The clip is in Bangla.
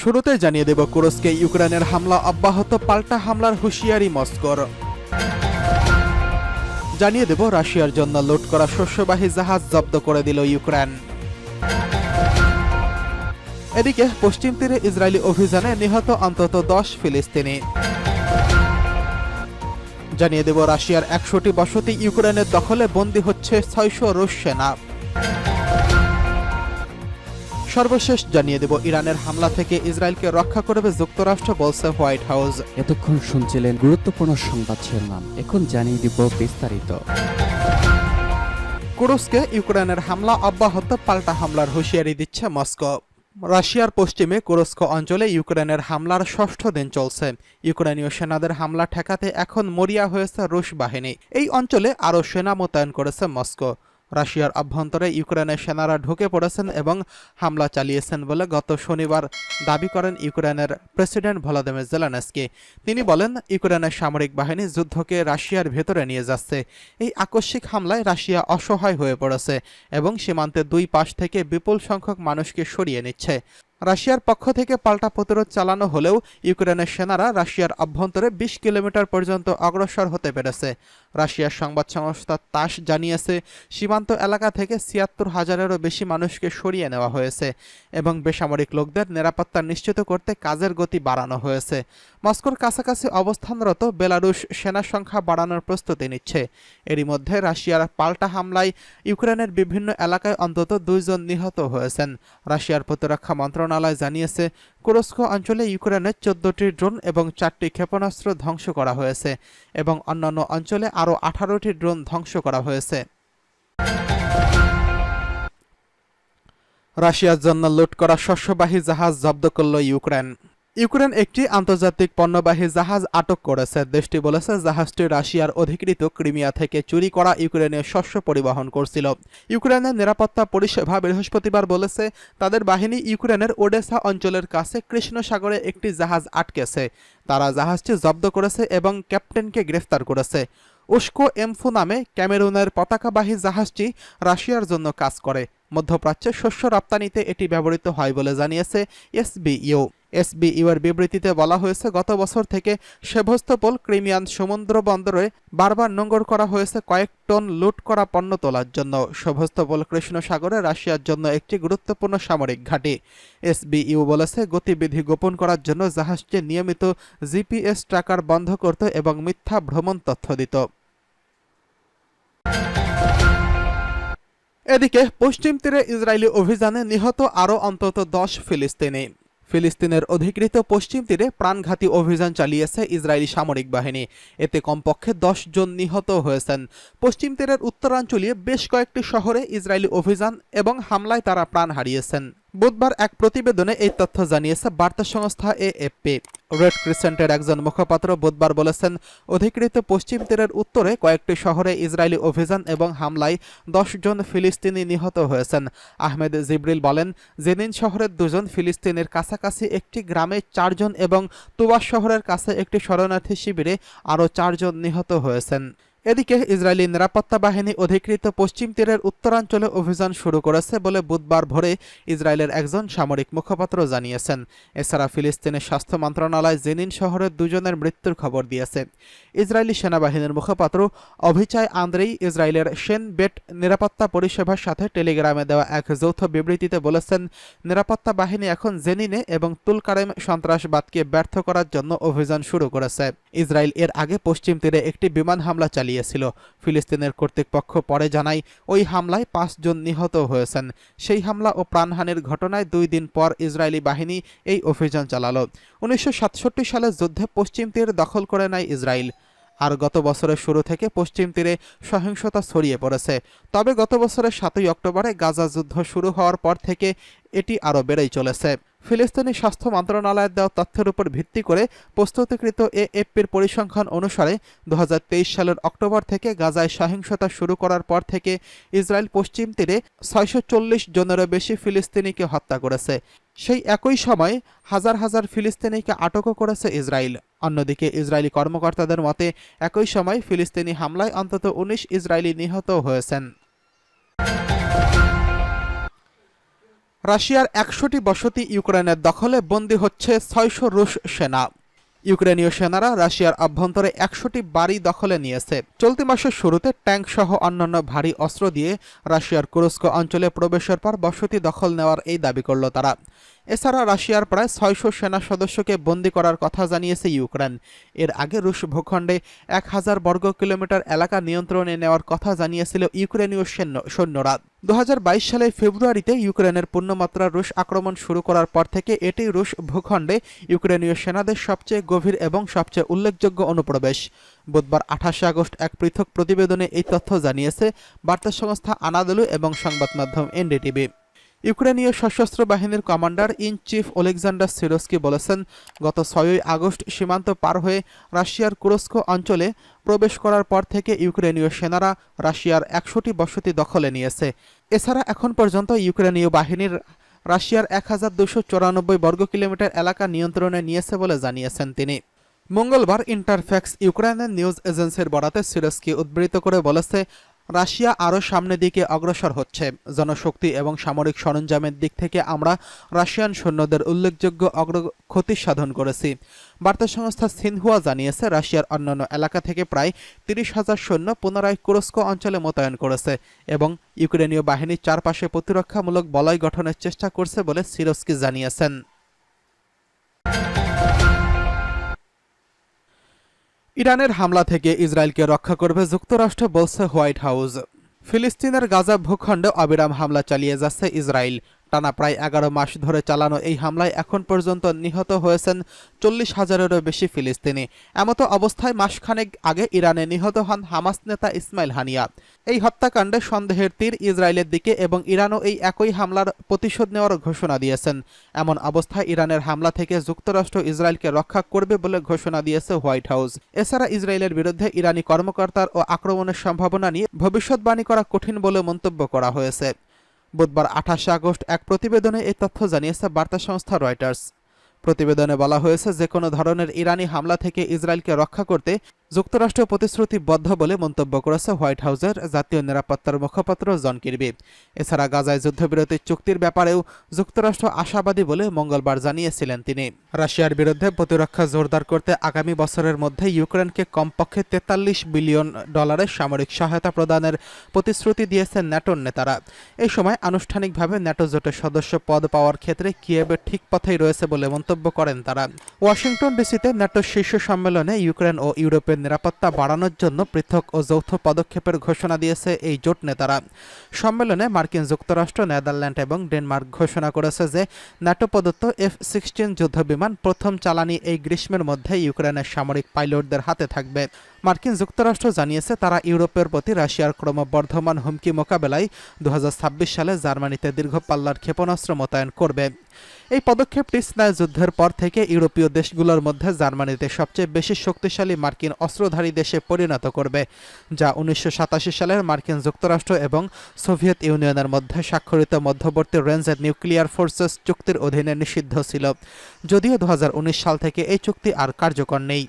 শুরুতে জানিয়ে দেব কুরস্কে ইউক্রেনের হামলা অব্যাহত, পাল্টা হামলার হুঁশিয়ারি মস্কোর। জানিয়ে দেব রাশিয়ার জন্য লুট করা শস্যবাহী জাহাজ জব্দ করে দিল ইউক্রেন। এদিকে পশ্চিম তীরে ইসরায়েলি অভিযানে নিহত অন্তত দশ ফিলিস্তিনি। জানিয়ে দেব রাশিয়ার একশোটি বসতি ইউক্রেনের দখলে বন্দী হচ্ছে ছয়শো রুশ সেনা। সর্বশেষ জানিয়ে দেব ইরানের হামলা থেকে ইসরায়েলকে রক্ষা করবে যুক্তরাষ্ট্র বলছে হোয়াইট হাউস। এতক্ষণ শুনছিলেন গুরুত্বপূর্ণ সংবাদ শিরোনাম। এখন জানিয়ে দিব বিস্তারিত। কুরস্কে ইউক্রেনের হামলা অব্যাহত পাল্টা হামলার হুঁশিয়ারি দিচ্ছে মস্কো। রাশিয়ার পশ্চিমে কুরস্ক অঞ্চলে ইউক্রেনের হামলার ষষ্ঠ দিন চলছে। ইউক্রেনীয় সেনাদের হামলা ঠেকাতে এখন মরিয়া হয়েছে রুশ বাহিনী। এই অঞ্চলে আরও সেনা মোতায়েন করেছে মস্কো। রাশিয়ার অভ্যন্তরে ইউক্রেনের সেনারা ঢুকে পড়েছেন এবং হামলা চালিয়েছেন বলে গত শনিবার দাবি করেন ইউক্রেনের প্রেসিডেন্ট ভলাদিমির জেলানেস্কি। তিনি বলেন ইউক্রেনের সামরিক বাহিনী যুদ্ধকে রাশিয়ার ভেতরে নিয়ে যাচ্ছে। এই আকস্মিক হামলায় রাশিয়া অসহায় হয়ে পড়েছে এবং সীমান্তের দুই পাশ থেকে বিপুল সংখ্যক মানুষকে সরিয়ে নিচ্ছে। রাশিয়ার পক্ষ থেকে পাল্টা প্রতিরোধ চালানো হলেও ইউক্রেনের সেনারা রাশিয়ার অভ্যন্তরে বিশ কিলোমিটার পর্যন্ত অগ্রসর হতে পেরেছে। রাশিয়ার সংবাদ সংস্থা তাস জানিয়েছে, সীমান্ত এলাকা থেকে ছিয়াত্তর হাজারেরও বেশি মানুষকে সরিয়ে নেওয়া হয়েছে এবং বেসামরিক লোকদের নিরাপত্তা নিশ্চিত করতে কাজের গতি বাড়ানো হয়েছে। মস্কোর কাছাকাছি অবস্থানরত বেলারুশ সেনা সংখ্যা বাড়ানোর প্রস্তুতি নিচ্ছে। এরই মধ্যে রাশিয়ার পাল্টা হামলায় ইউক্রেনের বিভিন্ন এলাকায় অন্তত দুইজন নিহত হয়েছেন। রাশিয়ার প্রতিরক্ষা মন্ত্রণালয় জানিয়েছে কুরস্ক অঞ্চলে ইউক্রেনের চোদ্দটি ড্রোন এবং চারটি ক্ষেপণাস্ত্র ধ্বংস করা হয়েছে এবং অন্যান্য অঞ্চলে আরও আঠারোটি ড্রোন ধ্বংস করা হয়েছে। রাশিয়ার জন্য লুট করা শস্যবাহী জাহাজ জব্দ করল ইউক্রেন। ইউক্রেন একটি আন্তর্জাতিক পণ্যবাহী জাহাজ আটক করেছে। দেশটি বলেছে, জাহাজটি রাশিয়ার অধিকৃত ক্রিমিয়া থেকে চুরি করা ইউক্রেনের শস্য পরিবহন করছিল। ইউক্রেনের নিরাপত্তা পরিষেবা বৃহস্পতিবার বলেছে, তাদের বাহিনী ইউক্রেনের ওডেসা অঞ্চলের কাছে কৃষ্ণ সাগরে একটি জাহাজ আটকেছে। তারা জাহাজটি জব্দ করেছে এবং ক্যাপ্টেনকে গ্রেফতার করেছে। উস্কো এমফু নামে ক্যামেরুনের পতাকাবাহী জাহাজটি রাশিয়ার জন্য কাজ করে। মধ্যপ্রাচ্যে শস্য রপ্তানিতে এটি ব্যবহৃত হয় বলে জানিয়েছে এসবিইউ। এসবিইউ এর বিবৃতিতে বলা হয়েছে, গত বছর থেকে সেভস্তোপল ক্রিমিয়ান সমুদ্র বন্দরে বারবার নোঙ্গর করা হয়েছে কয়েক টন লুট করা পণ্য তোলার জন্য। সেভস্তোপল কৃষ্ণ সাগরে রাশিয়ার জন্য একটি গুরুত্বপূর্ণ সামরিক ঘাঁটি। এসবিইউ বলেছে, গতিবিধি গোপন করার জন্য জাহাজটি নিয়মিত জিপিএস ট্র্যাকার বন্ধ করত এবং মিথ্যা ভ্রমণ তথ্য দিত। এদিকে, পশ্চিম তীরে ইসরায়েলি অভিযানে নিহত আরও অন্তত দশ ফিলিস্তিনি। ফিলিস্তিনের অধিকৃত পশ্চিম তীরে প্রাণঘাতী অভিযান চালিয়েছে ইসরায়েলি সামরিক বাহিনী। এতে কমপক্ষে দশ জন নিহত হয়েছেন। পশ্চিম তীরের উত্তরাঞ্চলীয় বেশ কয়েকটি শহরে ইসরায়েলি অভিযান এবং হামলায় তারা প্রাণ হারিয়েছেন। বুধবার এক প্রতিবেদনে এই তথ্য জানিয়েছে বার্তা সংস্থা এএফপি। রেড ক্রিসেন্টের একজন মুখপাত্র বুধবার বলেছেন, অধিকৃত পশ্চিম তীরের উত্তরে কয়েকটি শহরে ইসরায়েলি অভিযান এবং হামলায় জন ফিলিস্তিনি নিহত হয়েছেন। আহমেদ জিব্রিল বলেন, জেনিন শহরের দুজন ফিলিস্তিনের কাছাকাছি একটি গ্রামে চারজন এবং তুবাস শহরের কাছে একটি শরণার্থী শিবিরে আরও চারজন নিহত হয়েছেন। এদিকে ইসরায়েলি নিরাপত্তা বাহিনী অধিকৃত পশ্চিম তীরের উত্তরাঞ্চলে অভিযান শুরু করেছে বলে বুধবার ভোরে ইসরায়েলের একজন সামরিক মুখপাত্র জানিয়েছেন। এছাড়া ফিলিস্তিনের স্বাস্থ্য মন্ত্রণালয় জেনিন শহরের দুজনের মৃত্যুর খবর দিয়েছে। ইসরায়েলি সেনাবাহিনীর মুখপাত্র অভিচায় আন্দ্রেই ইসরায়েলের সেন বেট নিরাপত্তা পরিষেবার সাথে টেলিগ্রামে দেওয়া এক যৌথ বিবৃতিতে বলেছেন, নিরাপত্তা বাহিনী এখন জেনিনে এবং তুলকারেম সন্ত্রাসবাদকে ব্যর্থ করার জন্য অভিযান শুরু করেছে। ইসরায়েল এর আগে পশ্চিম তীরে একটি বিমান হামলা চালিয়েছিল। ফিলিস্তিনের কর্তৃপক্ষ পরে জানায়, ওই হামলায় পাঁচজন নিহত হয়েছেন। সেই হামলা ও প্রাণহানির ঘটনায় দুই দিন পর ইসরায়েলি বাহিনী এই অভিযান চালালো। উনিশশো সাতষট্টি সালে যুদ্ধে পশ্চিম তীর দখল করে নেয় ইসরায়েল। আর গত বছরের শুরু থেকে পশ্চিম তীরে সহিংসতা ছড়িয়ে পড়েছে। তবে গত বছরের সাতই অক্টোবরে গাজা যুদ্ধ শুরু হওয়ার পর থেকে এটি আরও বেড়েই চলেছে। ফিলিস্তিনি স্বাস্থ্য মন্ত্রণালয়ের দেওয়া তথ্যের উপর ভিত্তি করে প্রস্তুতিকৃত এএফপির পরিসংখ্যান অনুসারে দু হাজার তেইশ সালের অক্টোবর থেকে গাজায় সহিংসতা শুরু করার পর থেকে ইসরায়েল পশ্চিম তীরে ছয়শো চল্লিশ জনেরও বেশি ফিলিস্তিনিকে হত্যা করেছে। সেই একই সময় হাজার হাজার ফিলিস্তিনিকে আটকও করেছে ইসরায়েল। অন্যদিকে ইসরায়েলি কর্মকর্তাদের মতে, একই সময় ফিলিস্তিনি হামলায় অন্তত উনিশ ইসরায়েলি নিহত হয়েছেন। রাশিয়ার একশোটি বসতি ইউক্রেনের দখলে বন্দী হচ্ছে ছয়শো রুশ সেনা। ইউক্রেনীয় সেনারা রাশিয়ার অভ্যন্তরে একশোটি বাড়ি দখলে নিয়েছে। চলতি মাসের শুরুতে ট্যাঙ্ক সহ অন্যান্য ভারী অস্ত্র দিয়ে রাশিয়ার কুরস্ক অঞ্চলে প্রবেশের পর বসতি দখল নেওয়ার এই দাবি করল তারা। এছাড়া রাশিয়ার প্রায় ছয়শো সেনা সদস্যকে বন্দি করার কথা জানিয়েছে ইউক্রেন। এর আগে রুশ ভূখণ্ডে এক হাজার বর্গ কিলোমিটার এলাকা নিয়ন্ত্রণে নেওয়ার কথা জানিয়েছিল ইউক্রেনীয় সৈন্য- সৈন্যরা। দু সালে ফেব্রুয়ারিতে ইউক্রেনের পূর্ণমাত্রা রুশ আক্রমণ শুরু করার পর থেকে এটি রুশ ভূখণ্ডে ইউক্রেনীয় সেনাদের সবচেয়ে গভীর এবং সবচেয়ে উল্লেখযোগ্য অনুপ্রবেশ। বুধবার আঠাশে আগস্ট এক পৃথক প্রতিবেদনে এই তথ্য জানিয়েছে বার্তা সংস্থা আনাদলু এবং সংবাদ মাধ্যম এনডিটিভি। ইউক্রেনীয় সশস্ত্র বাহিনীর commander in chief Oleksandr Syrskyi বলেছেন, গত ছয়ই আগস্ট সীমান্ত পার হয়ে রাশিয়ার কুরস্ক অঞ্চলে প্রবেশ করার পর থেকে ইউক্রেনীয় সেনারা রাশিয়ার একশোটি বসতি দখলে নিয়েছে। এছাড়া এখন পর্যন্ত ইউক্রেনীয় বাহিনীর রাশিয়ার এক হাজার দুশো চৌরানব্বই বর্গ কিলোমিটার এলাকা নিয়ন্ত্রণে নিয়েছে বলে জানিয়েছেন তিনি। মঙ্গলবার ইন্টারফ্যাক্স ইউক্রেনের নিউজ এজেন্সির বরাতে সিরস্কি উদ্ধৃত করে বলেছে রাশিয়া আরও সামনের দিকে অগ্রসর হচ্ছে। জনশক্তি এবং সামরিক সরঞ্জামের দিক থেকে আমরা রাশিয়ান সৈন্যদের উল্লেখযোগ্য অগ্রগতি সাধন করেছি। বার্তা সংস্থা সিনহুয়া জানিয়েছে, রাশিয়ার অন্যান্য এলাকা থেকে প্রায় তিরিশ হাজার সৈন্য পুনরায় কুরস্ক অঞ্চলে মোতায়েন করেছে এবং ইউক্রেনীয় বাহিনীর চারপাশে প্রতিরক্ষামূলক বলয় গঠনের চেষ্টা করছে বলে সিরস্কি জানিয়েছেন। ইরানের হামলা থেকে ইসরায়েলকে রক্ষা করবে যুক্তরাষ্ট্র বলছে হোয়াইট হাউস। ফিলিস্তিনের গাজা ভূখণ্ডে অবিরাম হামলা চালিয়ে যাচ্ছে ইসরায়েল। টানা প্রায় এগারো মাস ধরে চালানো এই হামলায় এখন পর্যন্ত নিহত হয়েছেন চল্লিশ হাজারেরও বেশি ফিলিস্তিনি। এমতো অবস্থায় মাসখানেক আগে ইরানে নিহত হন হামাস নেতা ইসমাইল হানিয়া। এই হত্যাকাণ্ডে সন্দেহের তীর ইসরায়েলের দিকে এবং ইরানও এই একই হামলার প্রতিশোধ নেওয়ার ঘোষণা দিয়েছেন। এমন অবস্থায় ইরানের হামলা থেকে যুক্তরাষ্ট্র ইসরায়েলকে রক্ষা করবে বলে ঘোষণা দিয়েছে হোয়াইট হাউস। এছাড়া ইসরায়েলের বিরুদ্ধে ইরানি কর্মকর্তার ও আক্রমণের সম্ভাবনা নিয়ে ভবিষ্যৎবাণী করা কঠিন বলে মন্তব্য করা হয়েছে। বুধবার আঠাশে আগস্ট এক প্রতিবেদনে এই তথ্য জানিয়েছে বার্তা সংস্থা রয়টার্স। প্রতিবেদনে বলা হয়েছে যে কোনো ধরনের ইরানি হামলা থেকে ইসরায়েলকে রক্ষা করতে যুক্তরাষ্ট্র প্রতিশ্রুতিবদ্ধ বলে মন্তব্য করেছে হোয়াইট হাউসের জাতীয় নিরাপত্তার মুখপাত্র জন কিরবি। এছাড়া গাজায় যুদ্ধবিরতি চুক্তির ব্যাপারেও যুক্তরাষ্ট্র আশাবাদী বলে মঙ্গলবার জানিয়েছিলেন তিনি। রাশিয়ার বিরুদ্ধে প্রতিরক্ষা জোরদার করতে আগামী বছরের মধ্যে ইউক্রেনকে কমপক্ষে তেতাল্লিশ বিলিয়ন ডলারের সামরিক সহায়তা প্রদানের প্রতিশ্রুতি দিয়েছেন ন্যাটোর নেতারা। এই সময় আনুষ্ঠানিকভাবে ন্যাটো জোটের সদস্য পদ পাওয়ার ক্ষেত্রে কিয়েবে ঠিক পথেই রয়েছে বলে মন্তব্য করেন তারা। ওয়াশিংটন ডিসিতে ন্যাটোর শীর্ষ সম্মেলনে ইউক্রেন ও ইউরোপের নিরাপত্তা বাড়ানোর জন্য পৃথক ও যৌথ পদক্ষেপের ঘোষণা দিয়েছে এই জোট নেতারা। সম্মেলনে মার্কিন যুক্তরাষ্ট্র, নেদারল্যান্ড এবং ডেনমার্ক ঘোষণা করেছে যে ন্যাটো প্রদত্ত এফ সিক্সটিন যুদ্ধবিমান প্রথম চালানি এই গ্রীষ্মের মধ্যে ইউক্রেনের সামরিক পাইলটদের হাতে থাকবে। মার্কিন যুক্তরাষ্ট্র জানিয়েছে, তারা ইউরোপের প্রতি রাশিয়ার ক্রমবর্ধমান হুমকি মোকাবেলায় দু হাজার ছাব্বিশ সালে জার্মানিতে দীর্ঘ পাল্লার ক্ষেপণাস্ত্র মোতায়েন করবে। এই পদক্ষেপটি স্নায়ু যুদ্ধের পর থেকে ইউরোপীয় দেশগুলোর মধ্যে জার্মানিতে সবচেয়ে বেশি শক্তিশালী মার্কিন অস্ত্রধারী দেশে পরিণত করবে, যা উনিশশো সাতাশি সালের মার্কিন যুক্তরাষ্ট্র এবং সোভিয়েত ইউনিয়নের মধ্যে স্বাক্ষরিত মধ্যবর্তী রেঞ্জের নিউক্লিয়ার ফোর্সেস চুক্তির অধীনে নিষিদ্ধ ছিল, যদিও দু হাজার উনিশ সাল থেকে এই চুক্তি আর কার্যকর নেই।